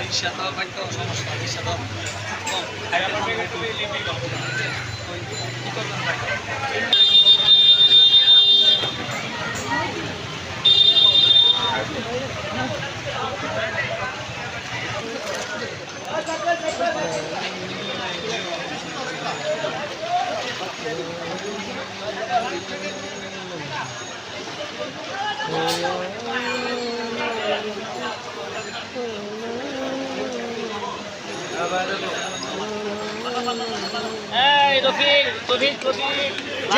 রিক্সা তো বাইতে সমস্যা রিক্সা তো কম কি করবেন ভাই জি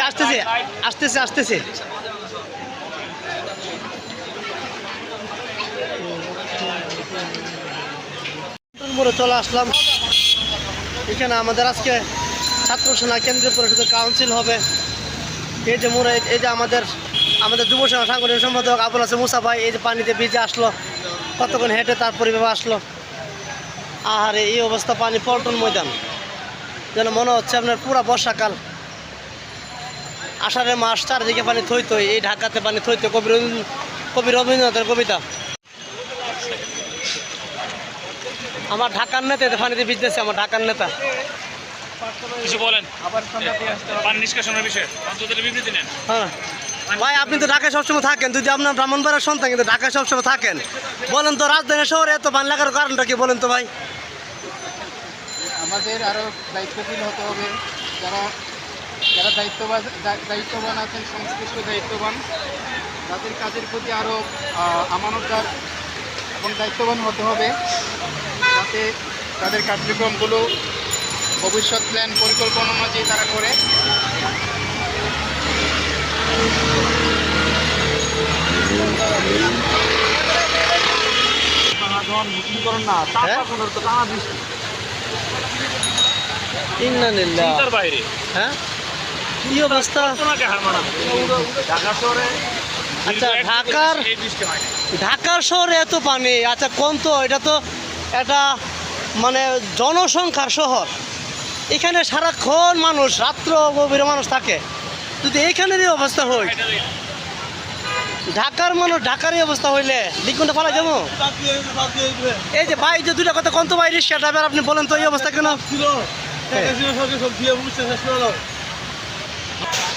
আসতেছে আসতেছে আসতেছে। চলে আসলাম। এখানে আমাদের আজকে ছাত্র সেনা কেন্দ্রীয় পরিষদের কাউন্সিল হবে। এই যে মোড়ে, এই যে আমাদের আমাদের যুব সেনা সাংগঠনিক সম্পাদক আবুল আছে মুসা ভাই এই যে পানিতে ভিজে আসলো কতক্ষণ হেঁটে তার পরিবার আসলো। আর এই অবস্থা পানি পল্টন ময়দান। যেন মনে হচ্ছে আপনার পুরা বর্ষাকাল। আষাঢ়ের মাস চারিদিকে পানি থই থই এই ঢাকাতে পানি থই থই কবি রবীন্দ্র- কবি রবীন্দ্রনাথের কবিতা। আমার ঢাকার নেতা এতে পানিতে ভিজতেছে আমার ঢাকার নেতা। কিছু বলেন। পান নিষ্কাশনের বিষয়ে বিবৃতি নেন। হ্যাঁ। ভাই, আপনি তো ঢাকায় সবসময় থাকেন। যদি আপনার ব্রাহ্মণবাড়ার সন্তান কিন্তু ঢাকায় সবসময় থাকেন। বলেন তো রাজধানী শহরে এত পানি লাগার কারণটা কি বলেন তো ভাই? আমাদের আরও দায়িত্বশীল হতে হবে। যারা যারা দায়িত্ববান দায়িত্ববান আছেন, সংশ্লিষ্ট দায়িত্ববান, তাদের কাজের প্রতি আরও আমানতদার এবং দায়িত্ববান হতে হবে। যাতে তাদের কার্যক্রমগুলো ভবিষ্যৎ প্ল্যান পরিকল্পনা অনুযায়ী তারা করে। হ্যাঁ? হ্যাঁ? কি অবস্থা? ওনাকে হার মানান ঢাকা শহরে আচ্ছা। ঢাকার শহরে এত পানি আচ্ছা কোন তো এটা তো এটা মানে জনসংখ্যার শহর। এখানে সারাক্ষণ মানুষ রাত্র গভীরে মানুষ থাকে। যদি এখানেরই অবস্থা হয় ঢাকার মানুষ ঢাকারই অবস্থা হইলে। লিখুনটা ফেলা যাব? এই যে ভাই যে দুটা কথা কোন তো ভাই রিক্সা ড্রাইভার আপনি বলেন তো এই অবস্থা কেন?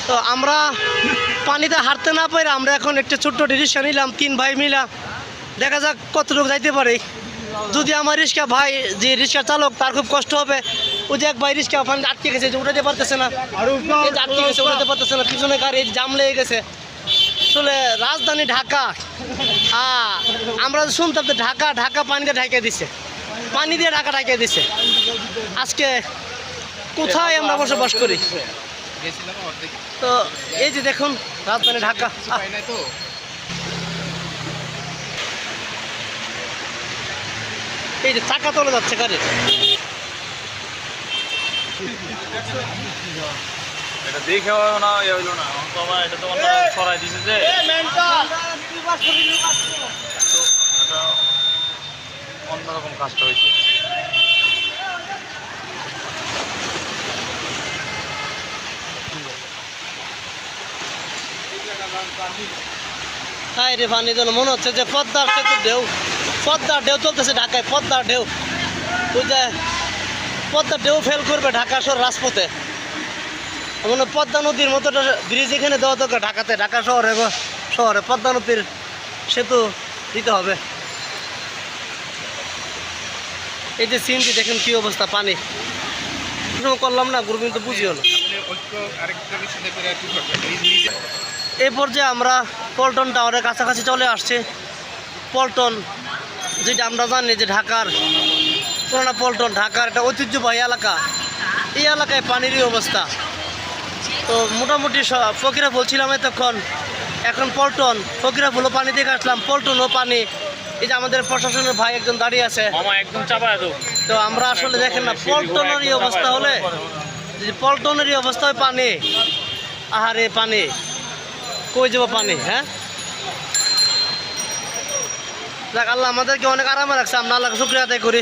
তো আমরা পানিতে হাঁটতে না পারে আমরা এখন একটা ছোট্ট রিক্সা নিলাম তিন ভাই মিলা। দেখা যাক কতটুকু যাইতে পারি। যদি আমার রিক্সা ভাই যে রিক্সা চালক তার খুব কষ্ট হবে। ওই যে এক ভাই রিক্সা ওখানে আটকে গেছে যে উঠাতে পারতেছে না। আটকে গেছে উঠাতে পারতেছে না পিছনে গাড়ি জাম লেগে গেছে। আসলে রাজধানী ঢাকা। হ্যাঁ আমরা শুনতাম ঢাকা ঢাকা পানি দিয়ে ঢাকিয়ে দিছে। পানি দিয়ে ঢাকা ঢাকিয়ে দিছে। আজকে কোথায় আমরা বসবাস করি? তো এই যে দেখুন, রাজধানী ঢাকা। এই যে চাকা তোলা যাচ্ছে গাড়ি। এটা দেখেও না ইয়ে হইল না। এখন তো আবার এটা তো অন্য সরাই দিছে যে। তো এটা অন্যরকম কাজটা হয়েছে হাই রে যেন মনে হচ্ছে যে পদ্মার সেতু ঢেউ। পদ্মার ঢেউ চলতেছে ঢাকায় পদ্মার ঢেউ। ওই যে পদ্মার ঢেউ ফেল করবে ঢাকা শহর রাজপথে। মনে পদ্মা নদীর মতো ব্রিজ এখানে দেওয়া দরকার ঢাকাতে, ঢাকা শহরে শহরে। পদ্মা নদীর সেতু দিতে হবে। এই যে সিনটি দেখেন কি অবস্থা, পানি। করলাম না গ্রুপিং তো বুঝিও না। এই পর্যায়ে আমরা পল্টন টাওয়ারের কাছাকাছি চলে আসছি। পল্টন, যেটা আমরা জানি যে ঢাকার, পুরোনো পল্টন, ঢাকার একটা ঐতিহ্যবাহী এলাকা। এই এলাকায় পানিরই অবস্থা। তো মোটামুটি ফকিরা বলছিলাম এতক্ষণ। এখন পল্টন ফকিরা বলো পানি দেখে আসলাম ও পানি। এই যে আমাদের প্রশাসনের ভাই একজন দাঁড়িয়ে আছে। একদম তো আমরা আসলে দেখেন না পল্টনেরই অবস্থা হলে যদি পল্টনেরই অবস্থা হয় পানি। আহারে পানি। কই যাব পানি হ্যাঁ? যাক আল্লাহ আমাদেরকে অনেক আরামে রাখছে আমরা আল্লাহকে শুক্রিয়া আদায় করি।